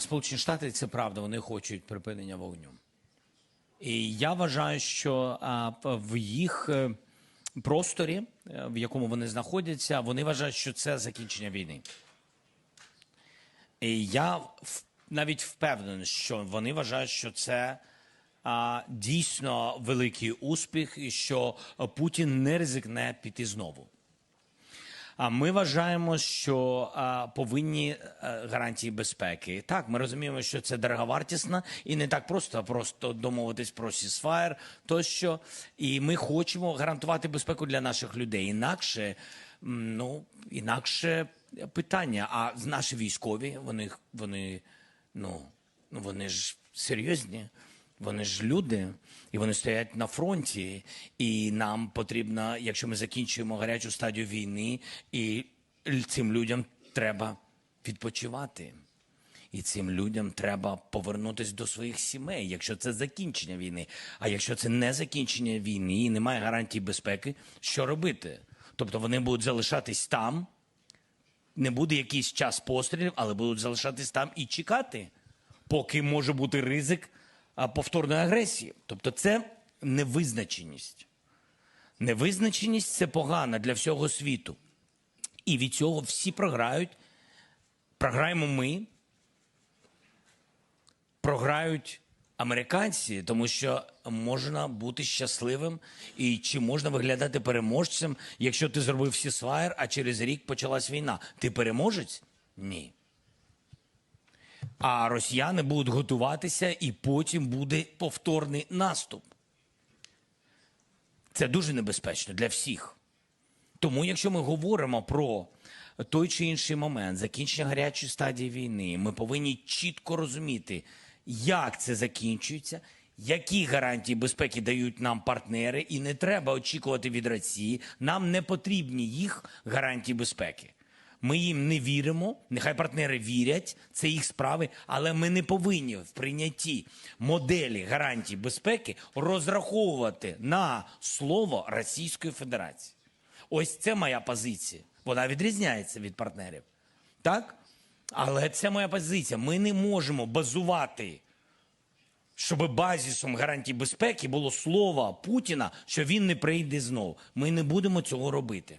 Сполучені Штати це правда, вони хочуть припинення вогню. І я вважаю, що в їх е, просторі, е, в якому вони знаходяться, вони вважають, що це закінчення війни. І я навіть впевнений, що вони вважають, що це а, дійсно великий успіх, і що е, Путін не ризикне піти знову. А ми вважаємо, що повинні е, гарантії безпеки. Так, ми розуміємо, що це дороговартісно і не так просто, просто домовитись про сісфаєр тощо. І ми хочемо гарантувати безпеку для наших людей. Інакше, ну інакше питання. А наші військові, вони вони ну вони ж серйозні. Вони ж люди, і вони стоять на фронті. І нам потрібно, якщо ми закінчуємо гарячу стадію війни, і цим людям треба відпочивати. І цим людям треба повернутися до своїх сімей, якщо це закінчення війни. А якщо це не закінчення війни і немає гарантій безпеки, що робити? Тобто вони будуть залишатись там, не буде якийсь час пострілів, але будуть залишатись там і чекати, поки може бути ризик повторної агресії. Тобто це невизначеність. Невизначеність це погано для всього світу. І від цього всі програють. Програємо ми, програють американці, тому що можна бути щасливим і чи можна виглядати переможцем, якщо ти зробив сісфаєр, а через рік почалась війна. Ти переможець? Ні. А росіяни будуть готуватися, і потім буде повторний наступ. Це дуже небезпечно для всіх. Тому, якщо ми говоримо про той чи інший момент закінчення гарячої стадії війни, ми повинні чітко розуміти, як це закінчується, які гарантії безпеки дають нам партнери, і не треба очікувати від Росії. Нам не потрібні їх гарантії безпеки. Ми їм не віримо, нехай партнери вірять, це їх справи, але ми не повинні в прийнятті моделі гарантій безпеки розраховувати на слово Російської Федерації. Ось це моя позиція. Вона відрізняється від партнерів. Так? Але це моя позиція. Ми не можемо базувати, щоб базісом гарантій безпеки було слово Путіна, що він не прийде знову. Ми не будемо цього робити.